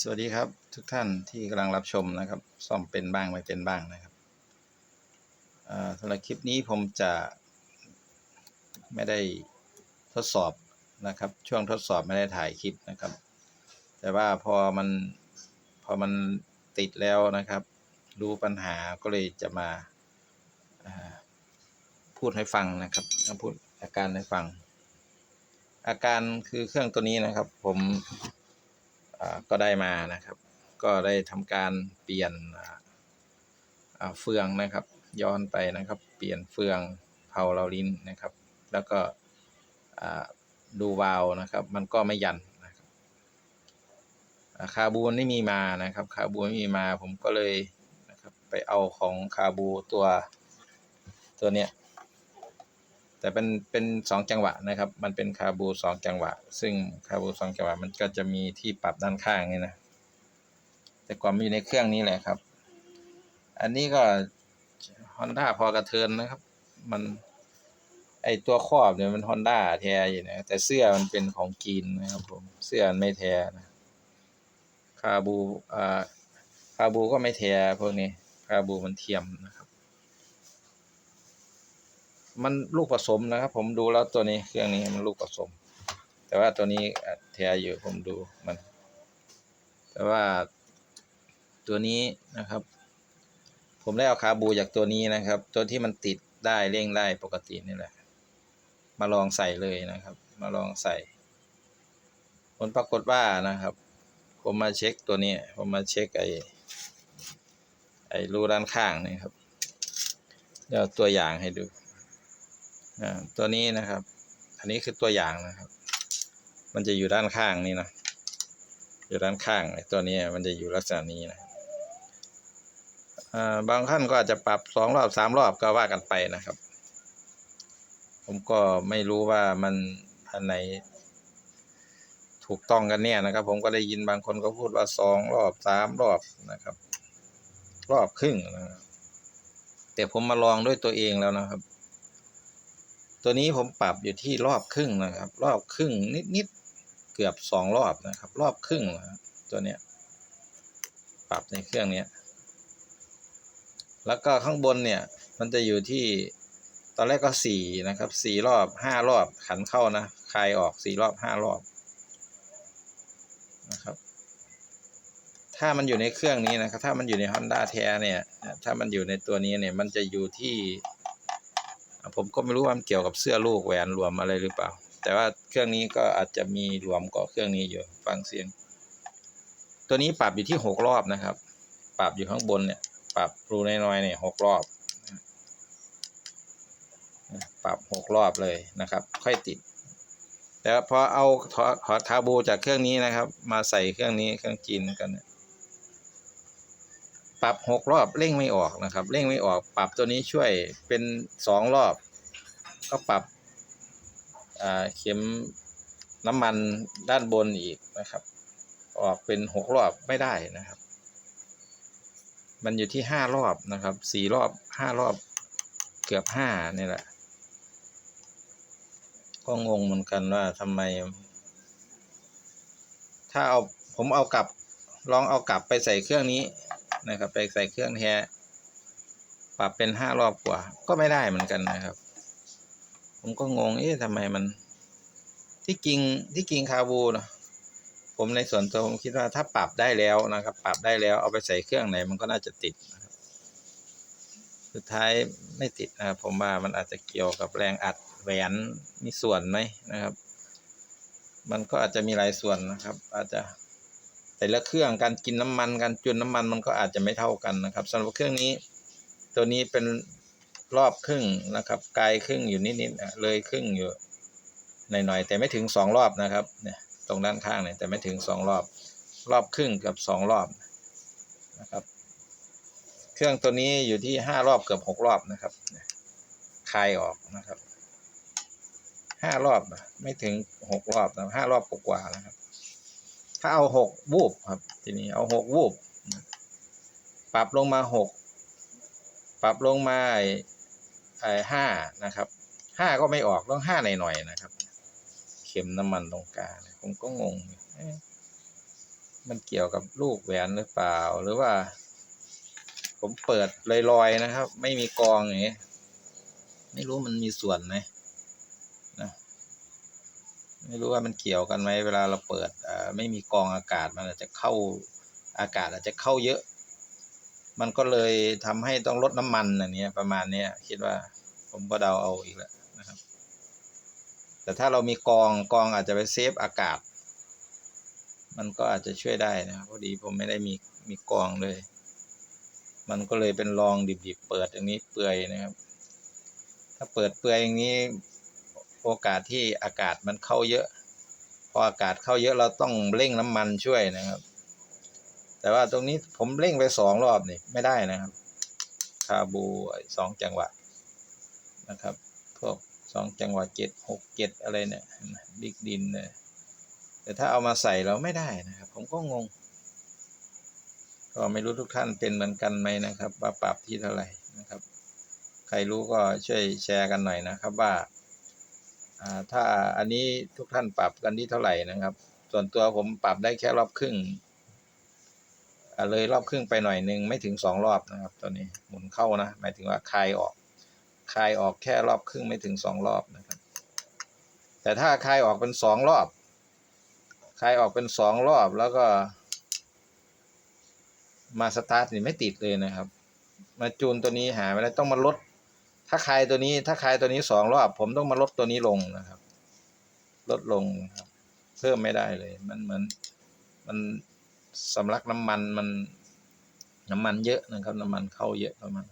สวัสดีครับทุกท่านที่กำลังรับชมนะครับ ซ่อมเป็นบ้างไม่เป็นบ้างนะครับเอ่อสำหรับคลิปนี้ผมจะไม่ได้ทดสอบนะครับ ช่วงทดสอบไม่ได้ถ่ายคลิปนะครับ แต่ว่าพอมันพอมันติดแล้วนะครับ รู้ปัญหาก็เลยจะมาพูดให้ฟังนะครับมาพูดอาการให้ฟัง อาการคือเครื่องตัวนี้นะครับ ผม ก็ได้มานะครับ ก็ได้ทำการเปลี่ยนเฟืองนะครับ ย้อนไปนะครับ เปลี่ยนเฟืองเผาเราลิ้นนะครับ แล้วก็ดูวาลนะครับ มันก็ไม่ยันนะครับอ่าคาบูนไม่มีมานะครับ คาบูนไม่มีมาผมก็เลยนะครับไปเอาของคาบูตัวตัวเนี้ย แต่เป็นเป็นสองจังหวะนะครับ มันเป็นคาบูสองจังหวะ ซึ่งคาบูสองจังหวะมันก็จะมีที่ปรับด้านข้างนี่นะ แต่ก่อนมันอยู่ในเครื่องนี้แหละครับ อันนี้ก็ Honda พอกระเทินนะครับ มันไอตัวครอบเนี่ยมัน Honda แท้อยู่นะ แต่เสื้อมันเป็นของจีนนะครับผม เสื้อมันไม่แท้นะคาบูอ่าคาบูก็ไม่แท้พวกนี้คาบูมันเทียมนะครับ มันลูกผสมนะครับ ผมดูแล้วตัวนี้เครื่องนี้มันลูกผสม แต่ว่าตัวนี้แท้อยู่ผมดูมัน แต่ว่าตัวนี้นะครับ ผมได้เอาคาบูจากตัวนี้นะครับ ตัวที่มันติดได้เร่งได้ปกตินี่แหละ มาลองใส่เลยนะครับ มาลองใส่ ผลปรากฏว่านะครับ ผมมาเช็คตัวนี้ ผมมาเช็คไอ้ไอ้รูด้านข้างนี่ครับเดี๋ยวตัวอย่างให้ดู ตัวนี้นะครับ อันนี้คือตัวอย่างนะครับ มันจะอยู่ด้านข้างนี่นะอยู่ด้านข้างตัวนี้มันจะอยู่ลักษณะนี้นะอ่าบางท่านก็อาจจะปรับสองรอบสามรอบก็ว่ากันไปนะครับ ผมก็ไม่รู้ว่ามันอันไหนถูกต้องกันเนี่ยนะครับ ผมก็ได้ยินบางคนก็พูดว่าสองรอบสามรอบนะครับ รอบครึ่งนะครับแต่ผมมาลองด้วยตัวเองแล้วนะครับ ตัวนี้ผมปรับอยู่ที่รอบครึ่งนะครับ รอบครึ่งนิดๆเกือบสองรอบนะครับ รอบครึ่งนะตัวเนี้ยปรับในเครื่องเนี้ยแล้วก็ข้างบนเนี่ย มันจะอยู่ที่ตอนแรกก็สี่นะครับสี่รอบห้ารอบขันเข้านะคลายออกสี่รอบห้ารอบนะครับ ถ้ามันอยู่ในเครื่องนี้นะครับ ถ้ามันอยู่ใน Honda แท้เนี่ย ถ้ามันอยู่ในตัวนี้เนี่ย มันจะอยู่ที่ ผมก็ไม่รู้ว่ามันเกี่ยวกับเสื้อลูกแหวนรวมอะไรหรือเปล่า แต่ว่าเครื่องนี้ก็อาจจะมีรวมกับเครื่องนี้อยู่ฟังเสียง ตัวนี้ปรับอยู่ที่หกรอบนะครับ ปรับอยู่ข้างบนเนี่ย ปรับรูน้อยๆเนี่ยหกรอบ ปรับหกรอบเลยนะครับ ค่อยติด แต่พอเอาถอถอดคาบูจากเครื่องนี้นะครับ มาใส่เครื่องนี้เครื่องจีนกันเนี่ย ปรับหกรอบเร่งไม่ออกนะครับ เร่งไม่ออก ปรับตัวนี้ช่วยเป็นสองรอบ ก็ปรับเข็มน้ำมันด้านบนอีกนะครับ ออกเป็นหกรอบไม่ได้นะครับ มันอยู่ที่ห้ารอบนะครับสี่รอบห้ารอบเกือบห้านี่แหละ ก็งงเหมือนกันว่าทำไม ถ้าเอาผมเอากลับลองเอากลับไปใส่เครื่องนี้ นะครับ ไปใส่เครื่องแท้ปรับเป็นห้ารอบกว่า ก็ไม่ได้เหมือนกันนะครับ ผมก็งงเอ๊ะทำไมมัน ที่จริงที่จริงคาบูนะผมในส่วนตัวผมคิดว่าถ้าปรับได้แล้วนะครับ ปรับได้แล้วเอาไปใส่เครื่องไหนมันก็น่าจะติดนะครับ สุดท้ายไม่ติดนะครับผมว่ามันอาจจะเกี่ยวกับแรงอัดแหวนมีส่วนไหมนะครับ มันก็อาจจะมีหลายส่วนนะครับ อาจจะ แต่ละเครื่องการกินน้ำมันการจุนน้ำมันมันก็อาจจะไม่เท่ากันนะครับสำหรับเครื่องนี้ ตัวนี้เป็นรอบครึ่งนะครับไกลครึ่งอยู่นิดๆเลยครึ่งอยู่หน่อยๆแต่ไม่ถึงสองรอบนะครับเนี่ยตรงด้านข้างเนี่ยแต่ไม่ถึงสองรอบ รอบครึ่งกับสองรอบนะครับ เครื่องตัวนี้อยู่ที่ห้ารอบเกือบหกรอบนะครับคลายออกนะครับห้ารอบไม่ถึงหกรอบนะห้ารอบกว่านะครับ ถ้าเอาหกวูบครับ ทีนี้เอาหกวูบปรับลงมาหกปรับลงมาไอ้ไอ้ห้านะครับห้าก็ไม่ออกต้องห้าหน่อยๆนะครับ เข็มน้ำมันตรงกลางผมก็งงมันเกี่ยวกับลูกแหวนหรือเปล่าหรือว่า ผมเปิดลอยๆนะครับ ไม่มีกองอย่างนี้ไม่รู้มันมีส่วนไหม ไม่รู้ว่ามันเกี่ยวกันไหมเวลาเราเปิดไม่มีกองอากาศมันอาจจะเข้าอากาศอาจจะเข้าเยอะ มันก็เลยทำให้ต้องลดน้ำมันอันนี้ประมาณเนี้ยคิดว่าผมก็เดาเอาอีกแล้วนะครับ แต่ถ้าเรามีกองกองอาจจะไปเซฟอากาศ มันก็อาจจะช่วยได้นะพอดีผมไม่ได้มีมีกองเลย มันก็เลยเป็นรองดิบๆเปิดอย่างนี้เปื่อยนะครับ ถ้าเปิดเปื่อยอย่างนี้ โอกาสที่อากาศมันเข้าเยอะ พออากาศเข้าเยอะเราต้องเร่งน้ำมันช่วยนะครับ แต่ว่าตรงนี้ผมเร่งไปสองรอบนี่ไม่ได้นะครับคาบูสองจังหวะนะครับ พวกสองจังหวะเจ็ดหกเจ็ดอะไรเนี่ยบิ๊กดินเนี่ยแต่ถ้าเอามาใส่เราไม่ได้นะครับ ผมก็งง ก็ไม่รู้ทุกท่านเป็นเหมือนกันไหมนะครับ ว่าปรับที่เท่าไหร่นะครับ ใครรู้ก็ช่วยแชร์กันหน่อยนะครับว่า ถ้าอันนี้ทุกท่านปรับกันที่เท่าไหร่นะครับ ส่วนตัวผมปรับได้แค่รอบครึ่งอ่าเลยรอบครึ่งไปหน่อยหนึ่งไม่ถึงสองรอบนะครับ ตัวนี้หมุนเข้านะหมายถึงว่าคลายออกคลายออกแค่รอบครึ่งไม่ถึงสองรอบนะครับ แต่ถ้าคลายออกเป็นสองรอบคลายออกเป็นสองรอบแล้วก็ มาสตาร์ทนี่ไม่ติดเลยนะครับ มาจูนตัวนี้หาไม่ได้ต้องมาลด ถ้าคลายตัวนี้ ถ้าคลายตัวนี้สองรอบ ผมต้องมาลดตัวนี้ลงนะครับ ลดลงครับเพิ่มไม่ได้เลย มันเหมือน มันสำลักน้ำมันมัน น้ำมันเยอะนะครับ น้ำมันเข้าเยอะประมาณ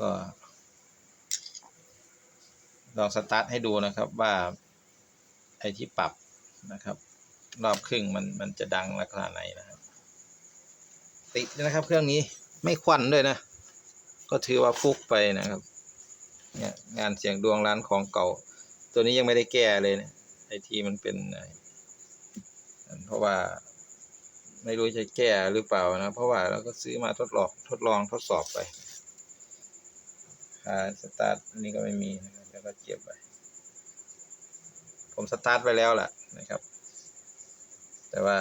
ก็ลองสตาร์ทให้ดูนะครับว่าไอที่ปรับนะครับ รอบครึ่งมันมันจะดังลักษณะไหนนะครับ ติดนะครับเครื่องนี้ไม่ควันด้วยนะ ก็ถือว่าฟุกไปนะครับ เนี่ยงานเสียงดวงร้านของเก่า ตัวนี้ยังไม่ได้แก้เลยเนี่ยไอทีมันเป็นเพราะว่า ไม่รู้จะแก้หรือเปล่านะ เพราะว่าเราก็ซื้อมาทดลองทดลองทดสอบไปอ่าสตาร์ทอันนี้ก็ไม่มีนะครับแล้วก็เก็บไปผมสตาร์ทไปแล้วแหละนะครับ แต่ว่า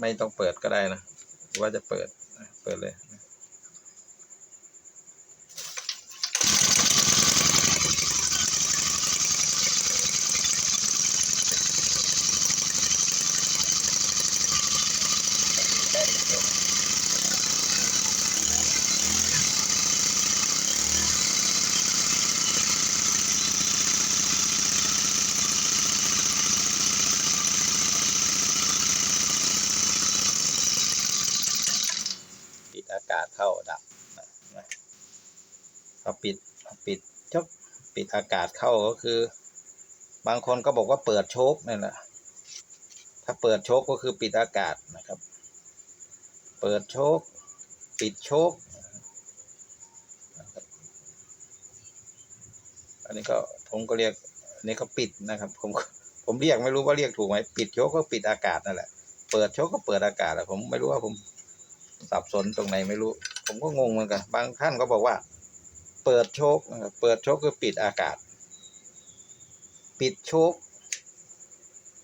ไม่ต้องเปิดก็ได้นะว่าจะเปิดเปิดเลยนะ ปิดอากาศเข้าดับนะนะพอปิดพ อปิดจบปิดอากาศเข้าก็คือ บางคนก็บอกว่าเปิดโชคนั่นแหละถ้าเปิดโชคก็คือปิดอากาศนะครับ เปิดโชคปิดโชคนะครับอันนี้ก็ผมก็เรียกอันนี้ก็ปิดนะครับ ผมผมเรียกไม่รู้ว่าเรียกถูกไหมปิดโชคก็ปิดอากาศนั่นแหละเปิดโชคก็เปิดอากาศอะผมไม่รู้ว่าผมสับสนตรงไหนไม่รู้ ผมก็งงเหมือนกัน บางท่านก็บอกว่า เปิดโชคเปิดโชคคือปิดอากาศ ปิดโชค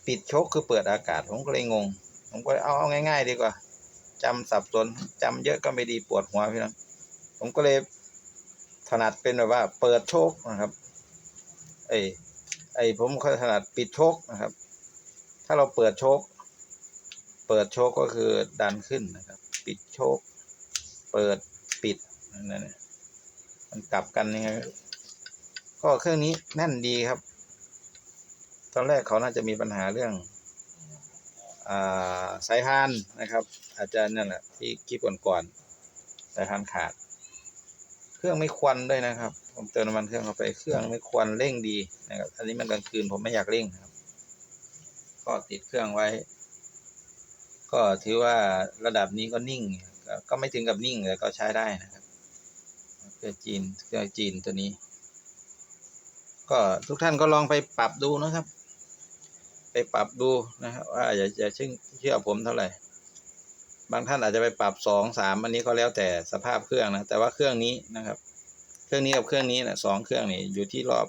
ปิดโชคคือเปิดอากาศผมก็เลยงง ผมก็เลยเอาเอาง่าย ๆ ดีกว่าจำสับสนจำเยอะก็ไม่ดีปวดหัวพี่น้องผมก็เลยถนัดเป็นแบบว่า เปิดโชคนะครับ ไอ้ไอ้ผมก็ถนัดปิดโชคนะครับ ถ้าเราเปิดโชคเปิดโชคก็คือดันขึ้นนะครับ ปิดโชคเปิดปิดนั่นนะ มันกลับกันยังไงก็เครื่องนี้แน่นดีครับ ตอนแรกเขาน่าจะมีปัญหาเรื่องอสายพานนะครับ อาจจะนั่นแหละที่คลิปก่อนๆสายพานขาด เครื่องไม่ควันด้วยนะครับ ผมเติมน้ำมันเครื่องเข้าไปเครื่องไม่ควันเร่งดีนะครับอันนี้มันกลางคืนผมไม่อยากเร่งครับ ก็ติดเครื่องไว้ ก็ถือว่าระดับนี้ก็นิ่ง ก็ไม่ถึงกับนิ่งแต่ก็ใช้ได้นะครับ เครื่องจีนเครื่องจีนตัวนี้ ก็ทุกท่านก็ลองไปปรับดูนะครับ ไปปรับดูนะครับว่าอย่าอย่าเชื่อเชื่อผมเท่าไหร่ บางท่านอาจจะไปปรับสองสามอันนี้ก็แล้วแต่สภาพเครื่องนะแต่ว่าเครื่องนี้นะครับ เครื่องนี้กับเครื่องนี้นะสองเครื่องนี่อยู่ที่รอบ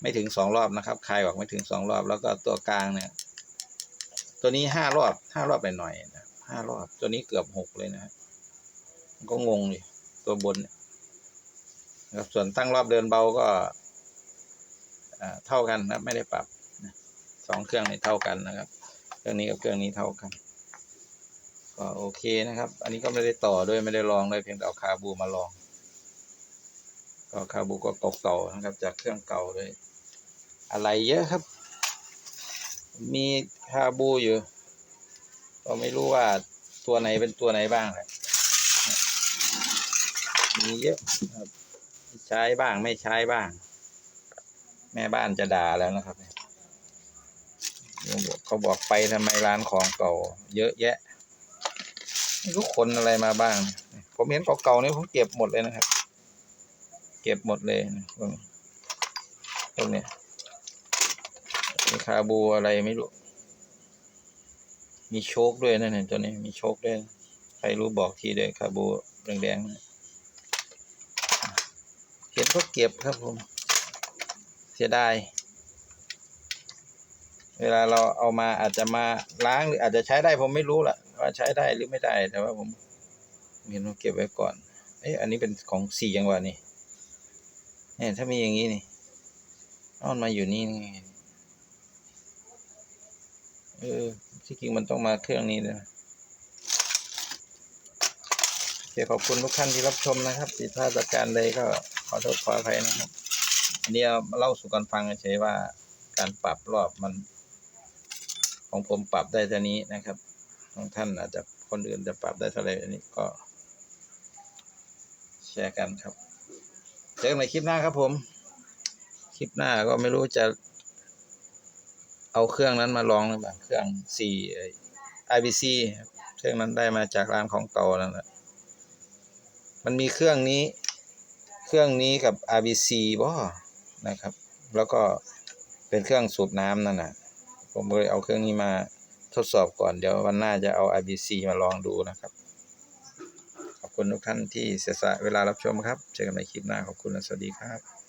ไม่ถึงสองรอบนะครับคลายออกไม่ถึงสองรอบแล้วก็ตัวกลางเนี่ย ตัวนี้ห้ารอบห้ารอบไปหน่อยๆนะห้ารอบตัวนี้เกือบหกเลยนะฮะมันก็งงดิตัวบนเนี่ย นะครับส่วนตั้งรอบเดินเบาก็เท่ากันนะไม่ได้ปรับสองเครื่องนี้เท่ากันนะครับ เครื่องนี้กับเครื่องนี้เท่ากัน ก็โอเคนะครับ อันนี้ก็ไม่ได้ต่อด้วยไม่ได้ลองเลยเพียงแต่เอาคาบูมาลอง ก็คาบูก็เก่าๆนะครับ จากเครื่องเก่าเลยอะไรเยอะครับ มีคาบูอยู่ ก็ไม่รู้ว่าตัวไหนเป็นตัวไหนบ้างแหละมีเยอะครับ ใช้บ้างไม่ใช้บ้าง แม่บ้านจะด่าแล้วนะครับเขาบอกไปทำไมร้านของเก่า เยอะแยะไม่รู้คนอะไรมาบ้าง ผมเห็นเก่าๆนี่ผมเก็บหมดเลยนะครับ เก็บหมดเลยพวกนี้พวกนี้มีคาบูอะไรไม่รู้ มีโชคด้วยนั่นเนี่ยตัวนี้มีโชคด้วย ใครรู้บอกทีเลยคาบูแดงๆนะ เห็นก็เก็บครับผม เสียดาย เวลาเราเอามาอาจจะมาล้างหรืออาจจะใช้ได้ผมไม่รู้ล่ะ ว่าใช้ได้หรือไม่ได้แต่ว่าผมเห็นว่าเก็บไว้ก่อน เอ๊ะอันนี้เป็นของสี่จังวะนี่เนี่ยถ้ามีอย่างนี้นี่อามันมาอยู่นี่นี่เออที่จริงมันต้องมาเครื่องนี้นะโอเคขอบคุณทุกท่านที่รับชมนะครับผิดพลาดประการใดก็ อโทษขออภัยนะครับอันนี้เอาเล่าสู่กันฟังเฉยว่าการปรับรอบมัน ของผมปรับได้เท่านี้นะครับของท่านอาจจะคนอื่นจะปรับได้เท่าไหร่อันนี้ก็แชร์กันครับ เจอกันในคลิปหน้าครับผม คลิปหน้าก็ไม่รู้จะเอาเครื่องนั้นมาลองหรือเปล่าเครื่องสี่ IBC ครับเครื่องนั้นได้มาจากร้านของเก่านั่นแหละมันมีเครื่องนี้ เครื่องนี้กับ RBC บ่นะครับ แล้วก็เป็นเครื่องสูบน้ำนั่นน่ะผมเลยเอาเครื่องนี้มาทดสอบก่อนเดี๋ยววันหน้าจะเอา RBC มาลองดูนะครับ ขอบคุณทุกท่านที่เสียสละเวลารับชมครับ เจอกันในคลิปหน้าขอบคุณและสวัสดีครับ